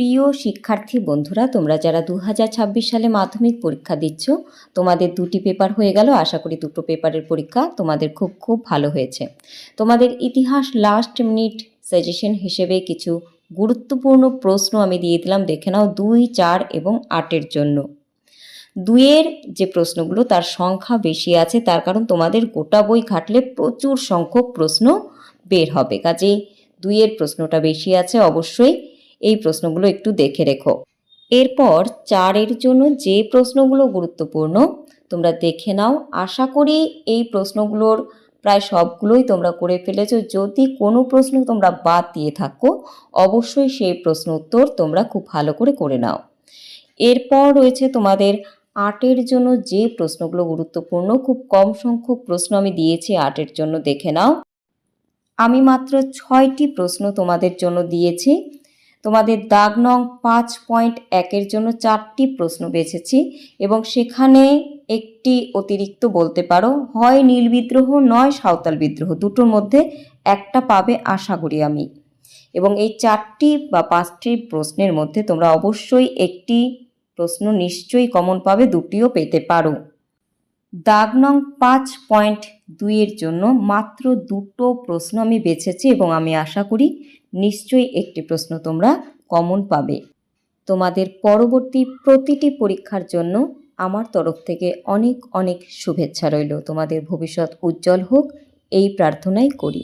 প্রিয় শিক্ষার্থী বন্ধুরা, তোমরা যারা দু হাজার ছাব্বিশ সালে মাধ্যমিক পরীক্ষা দিচ্ছ, তোমাদের দুটি পেপার হয়ে গেল। আশা করি দুটো পেপারের পরীক্ষা তোমাদের খুব খুব ভালো হয়েছে। তোমাদের ইতিহাস লাস্ট মিনিট সাজেশন হিসেবে কিছু গুরুত্বপূর্ণ প্রশ্ন আমি দিয়ে দিলাম, দেখে নাও দুই, চার এবং আটের জন্য। দুইয়ের যে প্রশ্নগুলো, তার সংখ্যা বেশি আছে, তার কারণ তোমাদের গোটা বই ঘাটলে প্রচুর সংখ্যক প্রশ্ন বের হবে। কাজে দুইয়ের প্রশ্নটা বেশি আছে, অবশ্যই এই প্রশ্নগুলো একটু দেখে রেখো। এরপর চারের জন্য যে প্রশ্নগুলো গুরুত্বপূর্ণ তোমরা দেখে নাও। আশা করি এই প্রশ্নগুলোর প্রায় সবগুলোই তোমরা করে ফেলেছো। যদি কোনো প্রশ্ন তোমরা বাদ দিয়ে থাকো, অবশ্যই সেই প্রশ্ন উত্তর তোমরা খুব ভালো করে করে নাও। এরপর রয়েছে তোমাদের আটের জন্য যে প্রশ্নগুলো গুরুত্বপূর্ণ, খুব কম সংখ্যক প্রশ্ন আমি দিয়েছি আটের জন্য, দেখে নাও। আমি মাত্র ছয়টি প্রশ্ন তোমাদের জন্য দিয়েছি। তোমাদের দাগ নং পাঁচ পয়েন্ট একের জন্য চারটি প্রশ্ন বেছেছি এবং সেখানে একটি অতিরিক্ত বলতে পারো, হয় নীল বিদ্রোহ, নয় সাঁওতাল বিদ্রোহ, দুটোর মধ্যে একটা পাবে আশা করি আমি। এবং এই চারটি বা পাঁচটি প্রশ্নের মধ্যে তোমরা অবশ্যই একটি প্রশ্ন নিশ্চয়ই কমন পাবে, দুটিও পেতে পারো। দাগ নং পাঁচ পয়েন্ট দুইয়ের জন্য মাত্র দুটো প্রশ্ন আমি বেছেছি এবং আমি আশা করি নিশ্চয়ই একটি প্রশ্ন তোমরা কমন পাবে। তোমাদের পরবর্তী প্রতিটি পরীক্ষার জন্য আমার তরফ থেকে অনেক অনেক শুভেচ্ছা রইল। তোমাদের ভবিষ্যৎ উজ্জ্বল হোক, এই প্রার্থনাই করি।